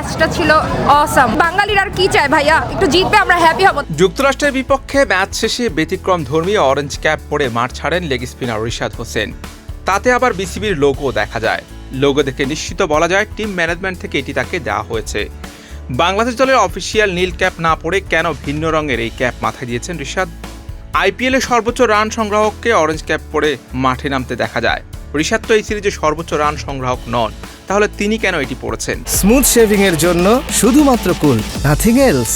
ম্যাচটা ছিল অসাম বাঙালির আর কি চায় ভাইয়া? একটু জিতবে, আমরা হ্যাপি হব। যুক্তরাষ্ট্রের বিপক্ষে ম্যাচ শেষে ব্যতিক্রম ধর্মী অরেঞ্জ ক্যাপ পরে মাঠ ছাড়েন লেগ স্পিনার রিশাদ হোসেন। তাতে আবার বিসিবির লোগো দেখা যায়। লোগো দেখে নিশ্চিত বলা যায় টিম ম্যানেজমেন্ট থেকে এটি তাকে দেওয়া হয়েছে। বাংলাদেশ দলের অফিসিয়াল নীল ক্যাপ না পরে কেন ভিন্ন রঙের এই ক্যাপ মাথায় দিয়েছেন ঋষাদ আইপিএলে সর্বোচ্চ রান সংগ্রাহককে অরেঞ্জ ক্যাপ পরে মাঠে নামতে দেখা যায়। ঋষাদ তো এই সিরিজে সর্বোচ্চ রান সংগ্রাহক নন। তাহলে তিনি কেন এটি পড়েছেন? স্মুথ শেভিং এর জন্য শুধুমাত্র কুল নাথিং এলস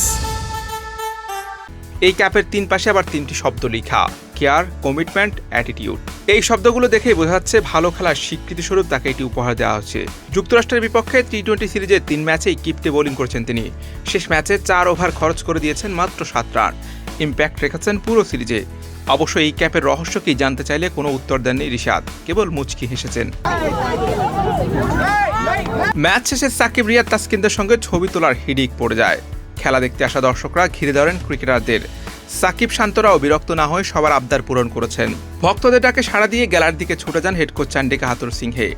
এই ক্যাপের তিন পাশে আবার তিনটি শব্দ লেখা কেয়ার কমিটমেন্ট অ্যাটিটিউড এই শব্দগুলো দেখে বোঝা যাচ্ছে ভালো খেলার স্বীকৃতিস্বরূপ তাকে এটি উপহার দেওয়া হচ্ছে। যুক্তরাষ্ট্রের বিপক্ষে টি টোয়েন্টি সিরিজে তিন ম্যাচেই কিপ্টে বোলিং করেছেন তিনি। শেষ ম্যাচে চার ওভার খরচ করে দিয়েছেন মাত্র সাত রান ইম্প্যাক্ট রেখেছেন পুরো সিরিজে। অবশ্য এই ক্যাপের রহস্য কি জানতে চাইলে কোনো উত্তর দেননি রিশাদ কেবল মুচকি হেসেছেন। ম্যাচ শেষে সাকিব রিয়া তাসকিনদের সঙ্গে ছবি তোলার হিডিক পড়ে যায়। খেলা দেখতে আসা দর্শকরা ঘিরে ধরেন ক্রিকেটারদের। সাকিব শান্তরাও বিরক্ত না হয়ে সবার আবদার পূরণ করেছেন। ভক্তদের ডাকে সাড়া দিয়ে গ্যালার দিকে ছুটে যান head coach Chandika Hathurusingha.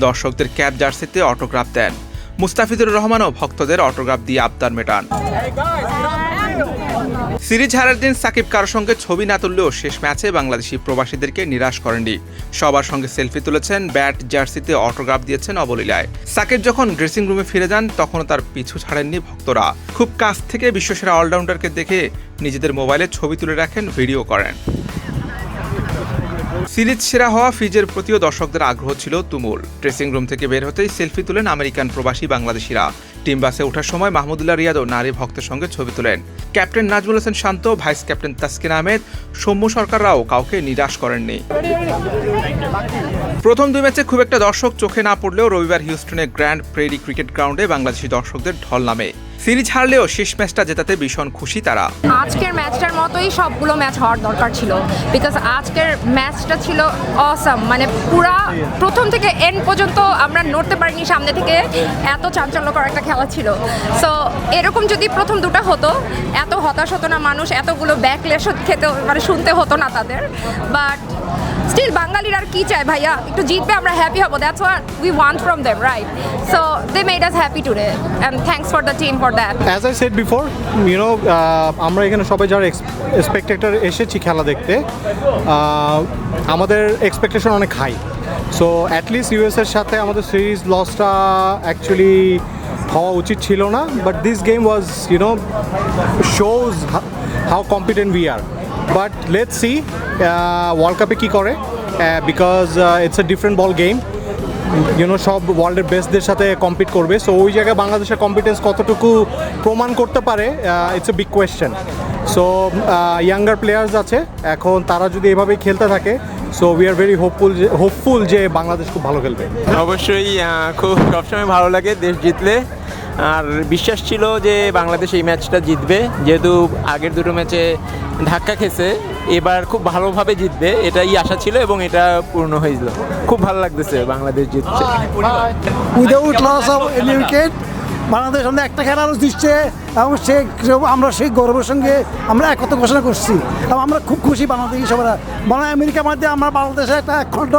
দর্শকদের ক্যাপ জার্সিতে অটোগ্রাফ দেন। মুস্তাফিজুর রহমানও ভক্তদের অটোগ্রাফ দিয়ে আবদার মেটান। সিরিজ হারার দিন সাকিব কারোর সঙ্গে ছবি না তুললেও শেষ ম্যাচে বাংলাদেশি প্রবাসীদেরকে নিরাশ করেননি। সবার সঙ্গে সেলফি তুলেছেন, ব্যাট, জার্সিতে অটোগ্রাফ দিয়েছেন অবলীলায়। সাকিব যখন ড্রেসিং রুমে ফিরে যান তখন তার পিছু ছাড়েননি ভক্তরা। খুব কাছ থেকে বিশ্বসেরা অলরাউন্ডারকে দেখে নিজেদের মোবাইলে ছবি তুলে রাখেন, ভিডিও করেন। সিরিজ সেরা হওয়া ফিজের প্রতিও দর্শকদের আগ্রহ ছিল তুমুল। ড্রেসিং রুম থেকে বের হতেই সেলফি তুলেন আমেরিকান প্রবাসী বাংলাদেশিরা। টিম বাসে ওঠার সময় মাহমুদুল্লাহ রিয়াদও নারী ভক্তের সঙ্গে ছবি তোলেন। Captain Najmul Hossain Shanto, vice captain Taskin Ahmed, Soumya সরকাররাও কাউকে নিরাশ করেননি। প্রথম দুই ম্যাচে খুব একটা দর্শক চোখে না পড়লেও রবিবার হিউস্টনে গ্র্যান্ড প্রেরি ক্রিকেট গ্রাউন্ডে বাংলাদেশি দর্শকদের ঢল নামে। সিরিজ হারলেও শেষ ম্যাচটা জেতাতে ভীষণ খুশি তারা। আজকের ম্যাচটার মতোই সবগুলো ম্যাচ হওয়ার দরকার ছিল। বিকজ আজকের ম্যাচটা ছিল অসাম মানে পুরা প্রথম থেকে এন্ড পর্যন্ত আমরা নড়তে পারিনি সামনে থেকে। এত চাঞ্চল্যকর একটা খেলা ছিল। সো এরকম যদি প্রথম দুটো হতো, এত হতাশ হতো না মানুষ, এতগুলো ব্যাকলেশ খেতে মানে শুনতে হতো না তাদের। বাট স্টিল বাঙালির আর কি চায় ভাইয়া? একটু জিতবে, আমরা হ্যাপি হব। That's what we want from them right so they made us happy today and thanks for the team for that as I said before you know আমরা এখানে সবাই যারা এক্সপেক্টেক্টর এসেছি খেলা দেখতে আমাদের এক্সপেকটেশন অনেক হাই সো অ্যাটলিস্ট ইউএসের সাথে আমাদের সিরিজ লসটা অ্যাকচুয়ালি হওয়া উচিত ছিল না but this game was you know shows how competent we are but let see world কাপে কী করে? Because it's a different ball game you know সব ওয়ার্ল্ডের বেস্টদের সাথে কম্পিট করবে। সো ওই জায়গায় বাংলাদেশের কম্পিটেন্স কতটুকু প্রমাণ করতে পারে it's a big question so younger players আছে। এখন তারা যদি এভাবেই খেলতে থাকে so we are very hopeful hopeful যে বাংলাদেশ খুব ভালো খেলবে। অবশ্যই খুব সবসময় ভালো লাগে দেশ জিতলে। আর বিশ্বাস ছিল যে বাংলাদেশ এই ম্যাচটা জিতবে। যেহেতু আগের দুটো ম্যাচে ধাক্কা খেয়েছে এবার খুব ভালোভাবে জিতবে, এটাই আশা ছিল এবং এটা পূর্ণ হয়েছিল। খুব ভালো লাগতেছে বাংলাদেশ জিতছে। Without loss of any wicket Bangladesh আমাদের একটা খেলারও দিচ্ছে এবং সে আমরা সেই গৌরবের সঙ্গে আমরা একত্র ঘোষণা করছি। এবং আমরা খুব খুশি বাংলাদেশি সবাই মানে আমেরিকার মধ্যে আমরা বাংলাদেশে একটা একখণ্ড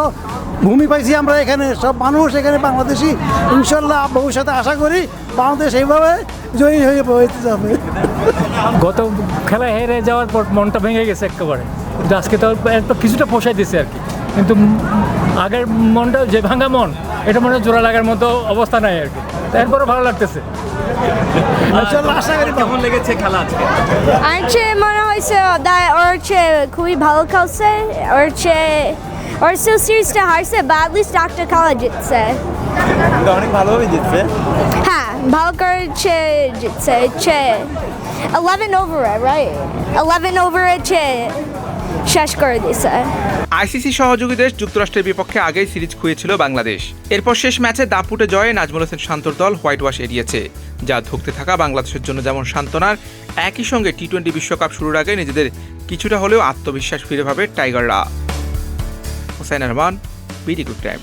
ভূমি পাইছি আমরা এখানে। সব মানুষ এখানে বাংলাদেশি। ইনশাল্লাহ ভবিষ্যতে আশা করি বাংলাদেশ এইভাবে জয়ী হয়ে বইতে যাবে গত খেলা হেরে যাওয়ার পর মনটা ভেঙে গেছে একেবারে। কিন্তু আজকে তো একটু কিছুটা পোষাই দিছে আর কি। কিন্তু আগের মনটা যে ভাঙা মন এটা মনে হয় জোড়া লাগার মতো অবস্থা নাই আর কি। এরপরও ভালো লাগতেছে। আশা করি কেমন লেগেছে খেলা আজকে? আর চেয়ে মনে হয়েছে ওর চেয়ে খুবই ভালো খেলছে ওর চেয়ে ওর সিল সিরিজটা হারছে বা অ্যাটলিস্ট একটা খেলা জিতছে। অনেক ভালোভাবে জিতছে। হ্যাঁ ভালো করে চেয়ে জিতছে চেয়ে ইলেভেন ওভারে রাইট ইলেভেন ওভারে চেয়ে শেষ করে দিছে আইসিসি সহযোগী দেশ যুক্তরাষ্ট্রের বিপক্ষে আগেই সিরিজ খুঁয়েছিল বাংলাদেশ। এরপর শেষ ম্যাচে দাপুটে জয়ে নাজমুল হোসেন শান্তর দল হোয়াইট ওয়াশ এড়িয়েছে, যা ধুঁকতে থাকা বাংলাদেশের জন্য যেমন সান্ত্বনার, একই সঙ্গে টি টোয়েন্টি বিশ্বকাপ শুরুর আগে নিজেদের কিছুটা হলেও আত্মবিশ্বাস ফিরে পাবে টাইগাররা। Hossain Rahman BD good time